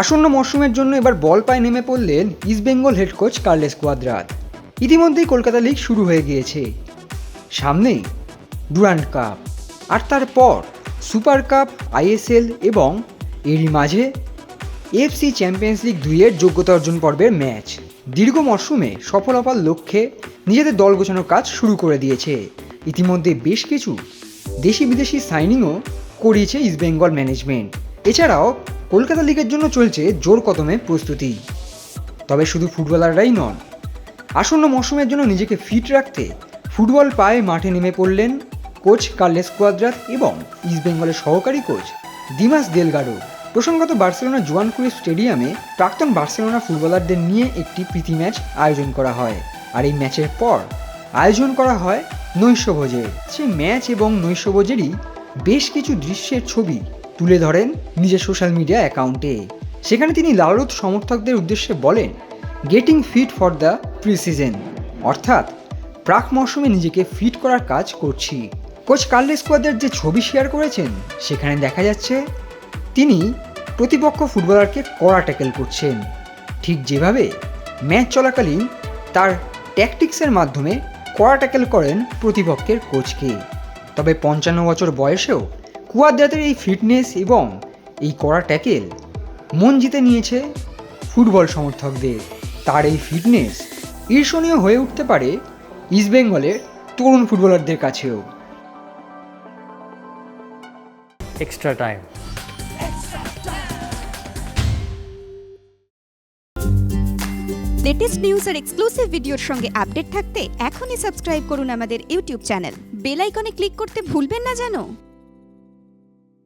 আসন্ন মরশুমের জন্য এবার বল পায়ে নেমে পড়লেন East Bengal head coach Carles Cuadrat. ইতিমধ্যেই কলকাতা লিগ শুরু হয়ে গিয়েছে। সামনেই ডুরান্ড কাপ। আর তারপর সুপার কাপ, আইএসএল এবং এরই মাঝে এফসি চ্যাম্পিয়ন্স লিগ দুইয়ের যোগ্যতা অর্জন পর্বের ম্যাচ। দীর্ঘ মরশুমে সফল হবার লক্ষ্যে নিজেদের দল গোছানোর কাজ শুরু করে দিয়েছে। ইতিমধ্যে বেশ কিছু দেশি বিদেশি সাইনিংও করিয়েছে ইস্টবেঙ্গল ম্যানেজমেন্ট এছাড়াও কলকাতা লিগের জন্য চলছে জোর কদমে প্রস্তুতি। তবে শুধু ফুটবলাররাই নন, আসন্ন মরশুমের জন্য নিজেকে ফিট রাখতে ফুটবল পায়ে মাঠে নেমে পড়লেন কোচ কার্লেস কোয়াদ্রাত এবং ইস্টবেঙ্গলের সহকারী কোচ দিমাস দেলগাডো প্রসঙ্গত বার্সেলোনা জোয়ান ক্রুইজ স্টেডিয়ামে প্রাক্তন বার্সেলোনা ফুটবলারদের নিয়ে একটি প্রীতি ম্যাচ আয়োজন করা হয় আর এই ম্যাচের পর আয়োজন করা হয় নৈশভোজের সে ম্যাচ এবং নৈশভোজেরই বেশ কিছু দৃশ্যের ছবি তুলে ধরেন নিজের সোশ্যাল মিডিয়া অ্যাকাউন্টে সেখানে তিনি লালরুত সমর্থকদের উদ্দেশ্যে বলেন getting fit for the pre season অর্থাৎ, প্রাক মরশুমে নিজেকে ফিট করার কাজ করছি। কোচ কার্লেস কোয়াদের যে ছবি শেয়ার করেছেন, সেখানে দেখা যাচ্ছে, তিনি প্রতিপক্ষ ফুটবলারকে কড়া ট্যাকেল করছেন। ঠিক যেভাবে ম্যাচ চলাকালীন তার ট্যাকটিক্সের মাধ্যমে কড়া ট্যাকেল করেন প্রতিপক্ষের কোচকে। তবে পঞ্চান্ন বছর বয়সেও কুয়াদ্রাতের এই ফিটনেস এবং এই কড়া ট্যাকেল মন জিতে নিয়েছে ফুটবল সমর্থকদের। তার এই ফিটনেস ঈর্ষণীয় হয়ে উঠতে পারে ইস্টবেঙ্গলের তরুণ ফুটবলারদের কাছেও। এক্সট্রা টাইম লেটেস্ট নিউজ আর এক্সক্লুসিভ ভিডিওর সঙ্গে আপডেট থাকতে এখনই সাবস্ক্রাইব করুন আমাদের ইউটিউব চ্যানেল বেল আইকনে ক্লিক করতে ভুলবেন না জানো?